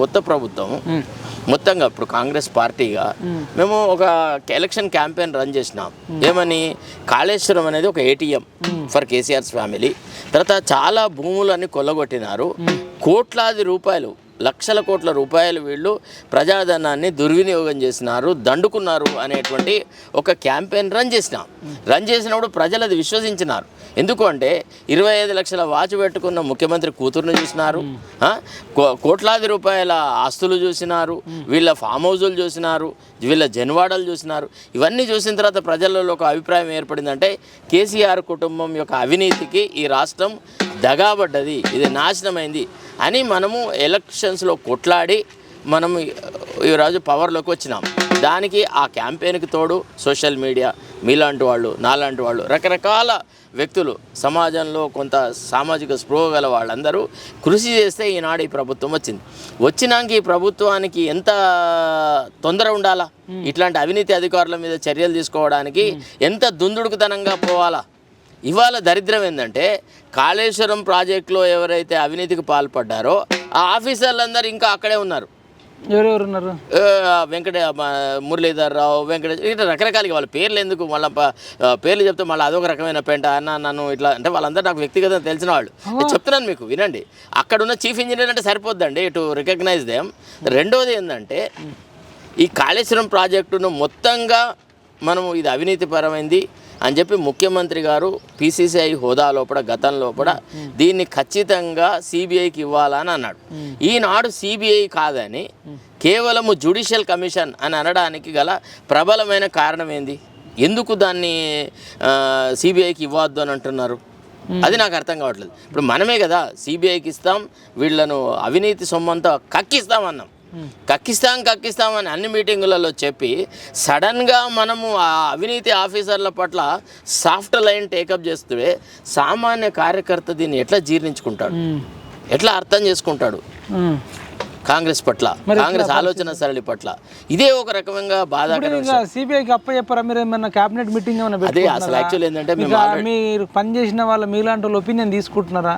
కొత్త ప్రభుత్వం మొత్తంగా ఇప్పుడు కాంగ్రెస్ పార్టీగా మేము. ఒక ఎలక్షన్ క్యాంపెయిన్ రన్ చేసినాం. ఏమని? కాళేశ్వరం అనేది ఒక ఏటీఎం ఫర్ కేసీఆర్స్ ఫ్యామిలీ. తర్వాత చాలా భూములన్నీ కొల్లగొట్టినారు. కోట్లాది రూపాయలు లక్షల కోట్ల రూపాయలు వీళ్ళు ప్రజాధనాన్ని దుర్వినియోగం చేసినారు దండుకున్నారు అనేటువంటి ఒక క్యాంపెయిన్ రన్ చేసినాం. రన్ చేసినప్పుడు ప్రజలు అది విశ్వసించినారు. ఎందుకు అంటే ఇరవై ఐదు లక్షల వాచ్ పెట్టుకున్న ముఖ్యమంత్రి కూతురును చూసినారు కో- కోట్లాది రూపాయల ఆస్తులు చూసినారు వీళ్ళ ఫామ్ హౌజులు చూసినారు వీళ్ళ జన్వాడలు చూసినారు. ఇవన్నీ చూసిన తర్వాత ప్రజలలో ఒక అభిప్రాయం ఏర్పడిందంటే కేసీఆర్ కుటుంబం యొక్క అవినీతికి ఈ రాష్ట్రం దగాబడ్డది. ఇది నాశనమైంది అని మనము ఎలక్షన్స్లో కొట్లాడి మనం ఈరోజు పవర్లోకి వచ్చినాం. దానికి ఆ క్యాంపెయిన్కి తోడు సోషల్ మీడియా మీలాంటి వాళ్ళు నాలాంటి వాళ్ళు రకరకాల వ్యక్తులు సమాజంలో కొంత సామాజిక స్పృహ గల వాళ్ళందరూ కృషి చేస్తే ఈనాడు ఈ ప్రభుత్వం వచ్చింది. వచ్చినాక ఈ ప్రభుత్వానికి ఎంత తొందర ఉండాలా? ఇట్లాంటి అవినీతి అధికారుల మీద చర్యలు తీసుకోవడానికి ఎంత దుందుడుకుతనంగా పోవాలా? ఇవాళ దరిద్రం ఏంటంటే కాళేశ్వరం ప్రాజెక్టులో ఎవరైతే అవినీతికి పాల్పడ్డారో ఆ ఆఫీసర్లందరూ ఇంకా అక్కడే ఉన్నారు. ఎవరెవరు ఉన్నారు ఏ, వెంకట మురళీధర్ రావు వెంకట ఇట్లా రకరకాలుగా వాళ్ళ పేర్లు ఎందుకు మళ్ళీ పేర్లు చెప్తే మళ్ళీ అదొక రకమైన పెంట అన్న నన్ను ఇట్లా అంటే వాళ్ళందరూ నాకు వ్యక్తిగతంగా తెలిసిన వాళ్ళు. నేను చెప్తున్నాను మీకు వినండి. అక్కడ ఉన్న చీఫ్ ఇంజనీర్ అంటే సరిపోద్దండి టు రికగ్నైజ్ దేమ్ రెండోది ఏంటంటే ఈ కాళేశ్వరం ప్రాజెక్టును మొత్తంగా మనము ఇది అవినీతిపరమైంది అని చెప్పి ముఖ్యమంత్రి గారు పీసీసీఐ హోదా లోపల గతం లోపల దీన్ని ఖచ్చితంగా సిబిఐకి ఇవ్వాలని అన్నాడు. ఈనాడు సిబిఐ కాదని కేవలము జుడిషియల్ కమిషన్ అని అనడానికి గల ప్రబలమైన కారణం ఏంది? ఎందుకు దాన్ని సిబిఐకి ఇవ్వద్దు అని అంటున్నారు? అది నాకు అర్థం కావట్లేదు. ఇప్పుడు మనమే కదా సిబిఐకి ఇస్తాం వీళ్ళను అవినీతి సొమ్మంతా కక్కిస్తాం అన్నాం. కక్కిస్తాం కక్కిస్తాం అని అన్ని మీటింగులలో చెప్పి సడన్గా మనము ఆ అవినీతి ఆఫీసర్ల పట్ల సాఫ్ట్ లైన్ టేకప్ చేస్తే సామాన్య కార్యకర్త దీన్ని ఎట్లా జీర్ణించుకుంటాడు? ఎట్లా అర్థం చేసుకుంటాడు. కాంగ్రెస్ పట్ల కాంగ్రెస్ ఆలోచన సరళి పట్ల. ఇదే ఒక బాధాకర ఇక సిబిఐకి అప్ప చెప్పారా మీరు ఏమన్నా క్యాబినెట్ మీటింగ్ ఏమైనా అదే అసలు యాక్చువల్ ఏంటంటే మీరు పని చేసిన వాళ్ళ మీలాంటి వాళ్ళు ఒపీనియన్ తీసుకుంటున్నారా?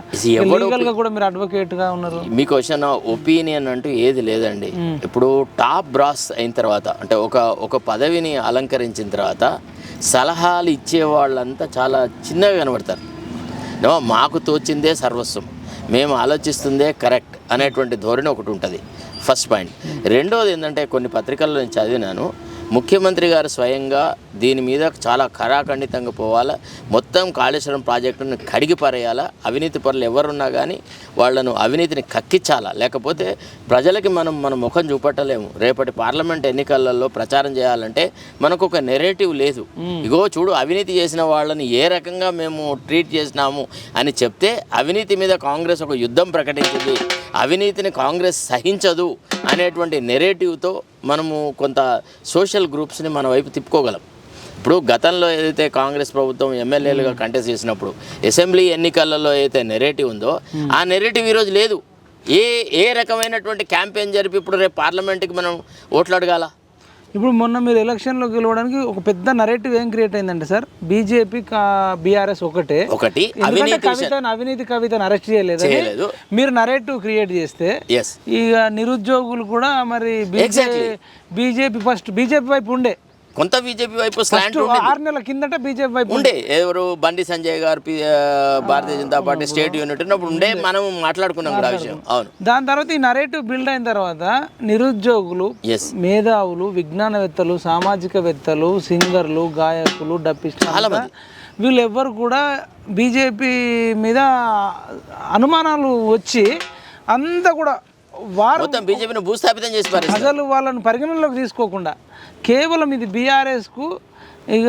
లీగల్గా కూడా మీరు అడ్వకేట్గా ఉన్నారు. మీకు వచ్చిన ఒపీనియన్ అంటూ ఏది లేదండి. ఇప్పుడు టాప్ బ్రాస్ అయిన తర్వాత అంటే ఒక ఒక పదవిని అలంకరించిన తర్వాత సలహాలు ఇచ్చే వాళ్ళంతా చాలా చిన్నగా కనబడతారు. మాకు తోచిందే సర్వస్వం. మేము ఆలోచిస్తుందే కరెక్ట్. అనేటువంటి ధోరణి ఒకటి ఉంటుంది. ఫస్ట్ పాయింట్ రెండోది ఏంటంటే కొన్ని పత్రికల్లో నేను చదివినాను. ముఖ్యమంత్రి గారు స్వయంగా దీని మీద చాలా ఖరాఖండితంగా పోవాలా? మొత్తం కాళేశ్వరం ప్రాజెక్టును కడిగి పారేయాలా? అవినీతి పరులు ఎవరున్నా కానీ వాళ్ళను అవినీతిని కక్కించాలా? లేకపోతే ప్రజలకి మనం మన ముఖం చూపట్టలేము. రేపటి పార్లమెంట్ ఎన్నికలలో ప్రచారం చేయాలంటే మనకు ఒక నెరేటివ్ లేదు. ఇగో చూడు అవినీతి చేసిన వాళ్ళని ఏ రకంగా మేము ట్రీట్ చేసినాము అని చెప్తే అవినీతి మీద కాంగ్రెస్ ఒక యుద్ధం ప్రకటించింది. అవినీతిని కాంగ్రెస్ సహించదు. అనేటువంటి నెరేటివ్తో మనము కొంత సోషల్ గ్రూప్స్ని మన వైపు తిప్పుకోగలం. ఇప్పుడు గతంలో ఏదైతే కాంగ్రెస్ ప్రభుత్వం ఎమ్మెల్యేలుగా కంటెస్ట్ చేసినప్పుడు అసెంబ్లీ ఎన్నికలలో ఏదైతే నెరేటివ్ ఉందో ఆ నెరేటివ్ ఈరోజు లేదు. ఏ ఏ రకమైనటువంటి క్యాంపెయిన్ జరిపి ఇప్పుడు రేపు పార్లమెంట్కి మనం ఓట్లు అడగాల? ఇప్పుడు మొన్న మీరు ఎలక్షన్లో గెలవడానికి ఒక పెద్ద నరేటివ్ ఏం క్రియేట్ అయిందంటే సార్ బీజేపీ బీఆర్ఎస్ ఒకటే. ఒకటి. కవితను అవినీతి కవితను అరెస్ట్ చేయలేదు. మీరు నరేటివ్ క్రియేట్ చేస్తే ఇక నిరుద్యోగులు కూడా మరి బీజేపీ ఫస్ట్ బీజేపీ వైపు ఉండే. కొంత బీజేపీ వైపు స్లాంట్ ఆరు నెలల కిందట బీజేపీ వైపు ఉండే. ఎవరు బండి సంజయ్ గారు Bharatiya Janata party state unit ఉన్నప్పుడు ఉండే మనం మాట్లాడుకున్నాం కూడా ఆ విషయం. అవును. దాని తర్వాత ఈ నరేటివ్ బిల్డ్ అయిన తర్వాత నిరుద్యోగులు మేధావులు విజ్ఞానవేత్తలు సామాజికవేత్తలు సింగర్లు గాయకులు డప్పిస్టులు చాలా వీళ్ళు ఎవ్వరు కూడా బీజేపీ మీద అనుమానాలు వచ్చి అంతా కూడా వారు మొత్తం బీజేపీని భూస్థాపితం చేసి అసలు వాళ్ళని పరిగణనలోకి తీసుకోకుండా కేవలం ఇది బీఆర్ఎస్కు ఇక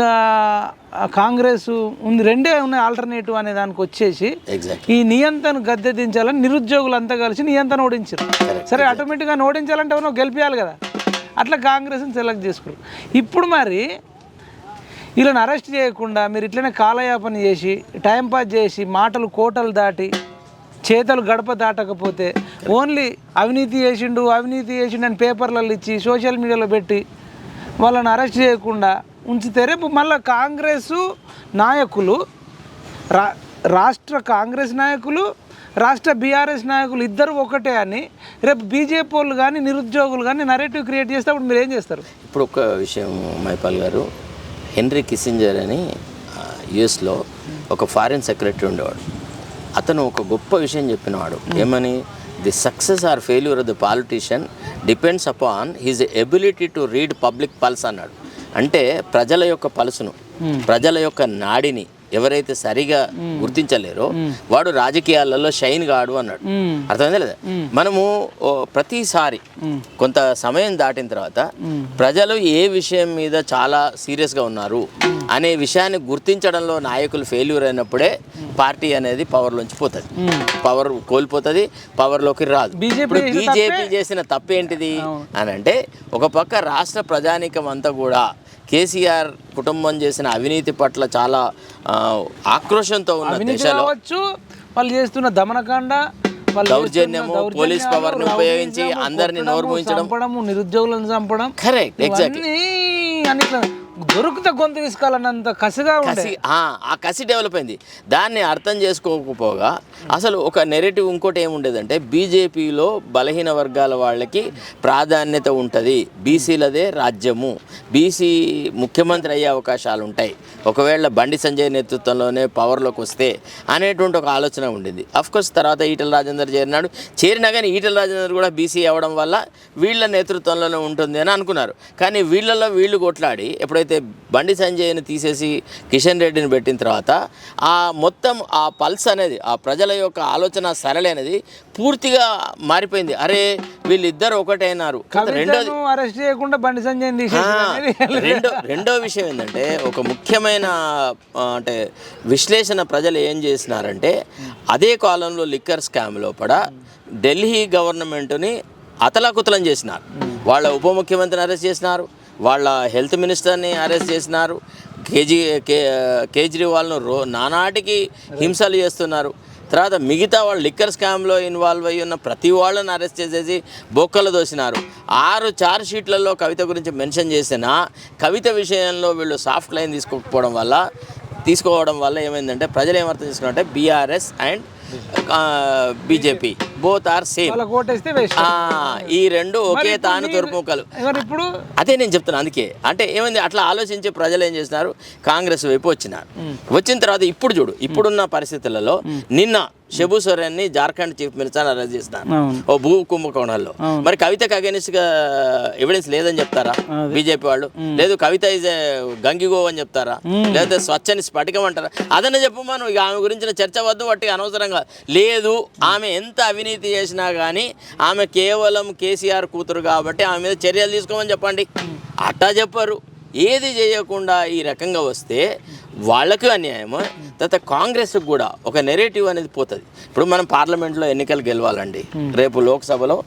కాంగ్రెస్ ఉంది రెండే ఉన్నాయి ఆల్టర్నేటివ్ అనే దానికి వచ్చేసి ఈ నియంత్రణ గద్దె దించాలని నిరుద్యోగులు అంతా కలిసి నియంత్రణ ఓడించారు. సరే ఆటోమేటిక్గా ఓడించాలంటే ఎవరో గెలిపించాలి కదా. అట్లా కాంగ్రెస్ని సెలెక్ట్ చేసుకున్నారు ఇప్పుడు మరి వీళ్ళని అరెస్ట్ చేయకుండా మీరు ఇట్లనే కాలయాపన చేసి టైంపాస్ చేసి మాటలు కోటలు దాటి చేతలు గడప దాటకపోతే ఓన్లీ అవినీతి చేసిండు అవినీతి చేసిండు అని పేపర్లలో ఇచ్చి సోషల్ మీడియాలో పెట్టి వాళ్ళని అరెస్ట్ చేయకుండా ఉంచితే రేపు మళ్ళీ కాంగ్రెస్ నాయకులు రా రాష్ట్ర కాంగ్రెస్ నాయకులు రాష్ట్ర బీఆర్ఎస్ నాయకులు ఇద్దరు ఒకటే అని రేపు బీజేపీ వాళ్ళు కానీ నిరుద్యోగులు కానీ నరేటివ్ క్రియేట్ చేస్తే అప్పుడు మీరు ఏం చేస్తారు? ఇప్పుడు ఒక విషయం మైపాల్ గారు. హెన్రీ కిసింజర్ అని యుఎస్లో ఒక ఫారిన్ సెక్రటరీ ఉండేవాడు. అతను ఒక గొప్ప విషయం చెప్పినవాడు. ఏమని? The success or failure of the politician depends upon his ability to read public pulse అన్నాడు. అంటే ప్రజల యొక్క పల్సును ప్రజల యొక్క నాడిని ఎవరైతే సరిగా గుర్తించలేరో వాడు రాజకీయాలలో షైన్ కాడు అన్నాడు. అర్థమైందా లేదా? మనము ప్రతిసారి కొంత సమయం దాటిన తర్వాత ప్రజలు ఏ విషయం మీద చాలా సీరియస్గా ఉన్నారు అనే విషయాన్ని గుర్తించడంలో నాయకులు ఫెయిల్యూర్ అయినప్పుడే పార్టీ అనేది పవర్లోంచి పోతుంది. పవర్ కోల్పోతుంది పవర్లోకి రాదు. ఇప్పుడు బీజేపీ చేసిన తప్పేంటిది అని అంటే ఒక పక్క రాష్ట్ర ప్రజానీకం అంతా కూడా కేసీఆర్ కుటుంబం చేసిన అవినీతి పట్ల చాలా ఆక్రోషంతో ఉన్న దేశాలు వాళ్ళు చేస్తున్న దమనకాండ వాళ్ళు దౌర్జన్యము, పోలీస్ దౌర్జన్యాలు, పవర్ని ఉపయోగించి అందరిని నోరు మూయించడం. నిరుద్యోగులను చంపడం కరెక్ట్ ఎగ్జాక్ట్ ఇవన్నీ అని ఇట్లా దొరికితే గొంతు తీసుకోవాలన్నంత కసిగా కసి ఆ, కసి డెవలప్ అయింది. దాన్ని అర్థం చేసుకోకపోగా అసలు ఒక నెరేటివ్ ఇంకోటి ఏముండేదంటే బీజేపీలో బలహీన వర్గాల వాళ్ళకి ప్రాధాన్యత ఉంటుంది. బీసీలదే రాజ్యము. బీసీ ముఖ్యమంత్రి అయ్యే అవకాశాలు ఉంటాయి. ఒకవేళ బండి సంజయ్ నేతృత్వంలోనే పవర్లోకి వస్తే అనేటువంటి ఒక ఆలోచన ఉండింది. కోర్స్ తర్వాత ఈటల రాజేందర్ చేరినాడు. చేరినా కానీ ఈటల రాజేందర్ కూడా బీసీ అవ్వడం వల్ల వీళ్ళ నేతృత్వంలోనే ఉంటుంది అని అనుకున్నారు. కానీ వీళ్ళలో వీళ్ళు కొట్లాడి ఎప్పుడైతే బండి సంజయ్ని తీసేసి కిషన్ రెడ్డిని పెట్టిన తర్వాత ఆ మొత్తం ఆ పల్స్ అనేది ఆ ప్రజల యొక్క ఆలోచన సరళి అనేది పూర్తిగా మారిపోయింది. అరే వీళ్ళిద్దరు ఒకటైనారు. రెండోది అరెస్ట్ చేయకుండా బండి సంజయ్ రెండో రెండో విషయం ఏంటంటే ఒక ముఖ్యమైన అంటే విశ్లేషణ ప్రజలు ఏం చేసినారంటే అదే కాలంలో లిక్కర్ స్కామ్ లోపల ఢిల్లీ గవర్నమెంట్ని అతలాకుతలం చేసినారు. వాళ్ళ ఉప ముఖ్యమంత్రిని అరెస్ట్ చేసినారు. వాళ్ళ హెల్త్ మినిస్టర్ని అరెస్ట్ చేసినారు. కేజీ కే కేజ్రీవాల్ను రో నానాటికి హింసలు చేస్తున్నారు. తర్వాత మిగతా వాళ్ళు లిక్కర్ స్కామ్లో ఇన్వాల్వ్ అయ్యి ఉన్న ప్రతి వాళ్ళని అరెస్ట్ చేసేసి బొక్కలు దోసినారు. ఆరు చార్జ్ షీట్లలో కవిత గురించి మెన్షన్ చేసిన కవిత విషయంలో వీళ్ళు సాఫ్ట్ లైన్ తీసుకోకపోవడం వల్ల తీసుకోవడం వల్ల ఏమైందంటే ప్రజలు ఏమర్థం చేసుకున్నారంటే BRS and BJP. Both are same ఈ రెండు ఒకే తాను తొరుపుకలు ఇప్పుడు అదే నేను చెప్తున్నా అందుకే. అంటే ఏమైంది? అట్లా ఆలోచించి ప్రజలు ఏం చేస్తున్నారు కాంగ్రెస్ వైపు వచ్చినారు. వచ్చిన తర్వాత ఇప్పుడు చూడు ఇప్పుడున్న పరిస్థితులలో నిన్న షబు సోరెన్ని జార్ఖండ్ చీఫ్ మినిస్టర్ అరెస్ట్ చేస్తున్నారు అవును. ఓ భూ కుంభకోణంలో. మరి కవితకు అగెనిస్ట్గా ఎవిడెన్స్ లేదని చెప్తారా? బీజేపీ వాళ్ళు? లేదు కవిత ఇస్ గంగిగో అని చెప్తారా? లేదా స్వచ్ఛని స్ఫటికం అంటారా? అదనే చెప్పమను ఇక ఆమె గురించిన చర్చ వద్దు వాటి అనవసరంగా. లేదు. ఆమె ఎంత అవినీతి చేసినా కానీ ఆమె కేవలం కేసీఆర్ కూతురు కాబట్టి ఆమె మీద చర్యలు తీసుకోమని చెప్పండి. అట్టా చెప్పరు. ఏది చేయకుండా ఈ రకంగా వస్తే వాళ్ళకు అన్యాయము? తర్వాత కాంగ్రెస్కి కూడా ఒక నెరేటివ్ అనేది పోతుంది. ఇప్పుడు మనం పార్లమెంట్లో ఎన్నికలు గెలవాలండి. రేపు లోక్సభలో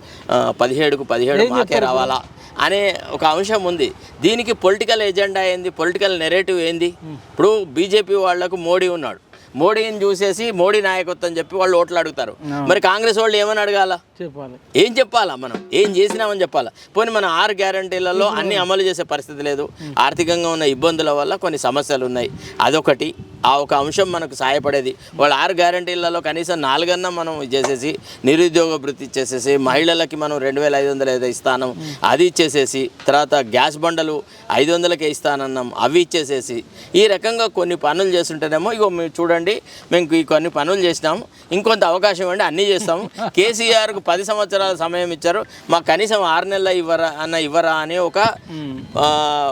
పదిహేడుకు పదిహేడు మాకే రావాలా అనే ఒక అంశం ఉంది. దీనికి పొలిటికల్ ఎజెండా ఏంది? పొలిటికల్ నెరేటివ్ ఏంది? ఇప్పుడు బీజేపీ వాళ్ళకు మోడీ ఉన్నాడు. మోడీని చూసేసి మోడీ నాయకత్వం చెప్పి వాళ్ళు ఓట్లు అడుగుతారు. మరి కాంగ్రెస్ వాళ్ళు ఏమని అడగాల? చెప్పాలి. ఏం చెప్పాలా మనం? ఏం చేసినామని చెప్పాలా? పోనీ మన ఆరు గ్యారంటీలలో అన్ని అమలు చేసే పరిస్థితి లేదు. ఆర్థికంగా ఉన్న ఇబ్బందుల వల్ల కొన్ని సమస్యలు ఉన్నాయి. అదొకటి. ఆ ఒక అంశం మనకు సహాయపడేది వాళ్ళ ఆరు గ్యారంటీలలో కనీసం నాలుగన్నా మనం చేసేసి నిరుద్యోగ వృత్తి ఇచ్చేసేసి మహిళలకి మనం రెండు వేల ఐదు వందలు ఏదో ఇస్తానం అది ఇచ్చేసేసి తర్వాత గ్యాస్ బండలు ఐదు వందలకే ఇస్తానన్నాం అవి ఇచ్చేసేసి ఈ రకంగా కొన్ని పనులు చేస్తుంటేనేమో ఇగో మీరు చూడండి మేము ఈ కొన్ని పనులు చేసినాము ఇంకొంత అవకాశం ఇవ్వండి అన్నీ చేస్తాము కేసీఆర్కు పది సంవత్సరాల సమయం ఇచ్చారు మాకు కనీసం ఆరు నెలల ఇవ్వరా అన్న ఇవ్వరా అని ఒక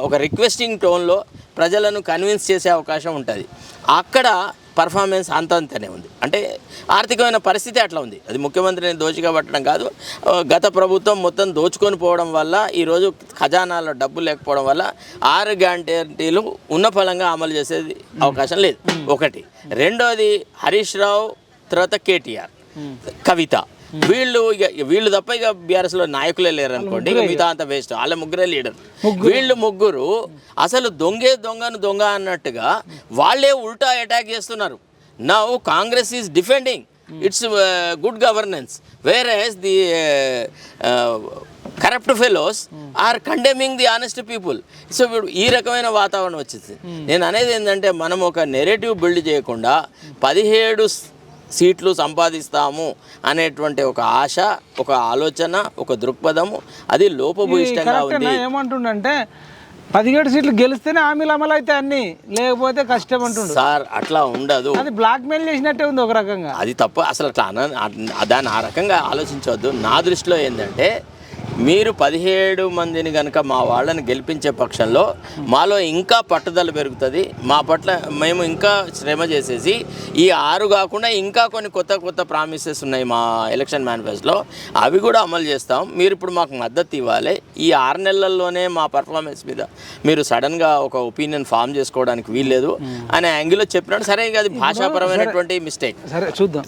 ఒక రిక్వెస్టింగ్ టోన్లో ప్రజలను కన్విన్స్ చేసే అవకాశం ఉంటుంది. అక్కడ పర్ఫార్మెన్స్ అంతంతనే ఉంది. అంటే ఆర్థికమైన పరిస్థితి అట్లా ఉంది. అది ముఖ్యమంత్రిని దోచిగా పట్టడం కాదు. గత ప్రభుత్వం మొత్తం దోచుకొని పోవడం వల్ల ఈరోజు ఖజానాలో డబ్బు లేకపోవడం వల్ల ఆరు గ్యారంటీలు ఉన్న ఫలంగా అమలు చేసేది అవకాశం లేదు. ఒకటి. రెండోది హరీష్ రావు తర్వాత కేటీఆర్. కవిత. వీళ్ళు ఇక వీళ్ళు తప్ప ఇక బీఆర్ఎస్లో నాయకులే లేరు అనుకోండి ఇక మిగతా అంత వేస్ట్ వాళ్ళ ముగ్గురే లీడర్. వీళ్ళు ముగ్గురు అసలు దొంగే దొంగను దొంగ అన్నట్టుగా వాళ్ళే ఉల్టా అటాక్ చేస్తున్నారు. Now Congress is defending its good governance whereas the corrupt fellows are condemning the honest people so ఇప్పుడు ఈ రకమైన వాతావరణం వచ్చింది నేను అనేది ఏంటంటే మనం ఒక నెరేటివ్ బిల్డ్ చేయకుండా పదిహేడు సీట్లు సంపాదిస్తాము అనేటువంటి ఒక ఆశ ఒక ఆలోచన ఒక దృక్పథము అది లోపభూయిష్టంగా ఉంది. ఏమంటుండంటే పదిహేడు సీట్లు గెలిస్తేనే హామీలు అమలు అయితే అన్ని లేకపోతే కష్టం అంటుండు. సార్ అట్లా ఉండదు. అది బ్లాక్ మెయిల్ చేసినట్టే ఉంది ఒక రకంగా. అది తప్పు. అసలు అట్లా దాన్ని ఆ రకంగా ఆలోచించవద్దు. నా దృష్టిలో ఏంటంటే మీరు పదిహేడు మందిని కనుక మా వాళ్ళని గెలిపించే పక్షంలో మాలో ఇంకా పట్టుదల పెరుగుతుంది. మా పట్ల మేము ఇంకా శ్రమ చేసేసి ఈ ఆరు కాకుండా ఇంకా కొన్ని కొత్త కొత్త ప్రామిసెస్ ఉన్నాయి మా ఎలక్షన్ మేనిఫెస్టోలో. అవి కూడా అమలు చేస్తాం. మీరు ఇప్పుడు మాకు మద్దతు ఇవ్వాలి. ఈ ఆరు నెలల్లోనే మా పర్ఫార్మెన్స్ మీద మీరు సడన్గా ఒక ఒపీనియన్ ఫామ్ చేసుకోవడానికి వీల్లేదు అనే యాంగిల్లో చెప్పినాడు సరే ఇక అది భాషాపరమైనటువంటి మిస్టేక్. సరే చూద్దాం.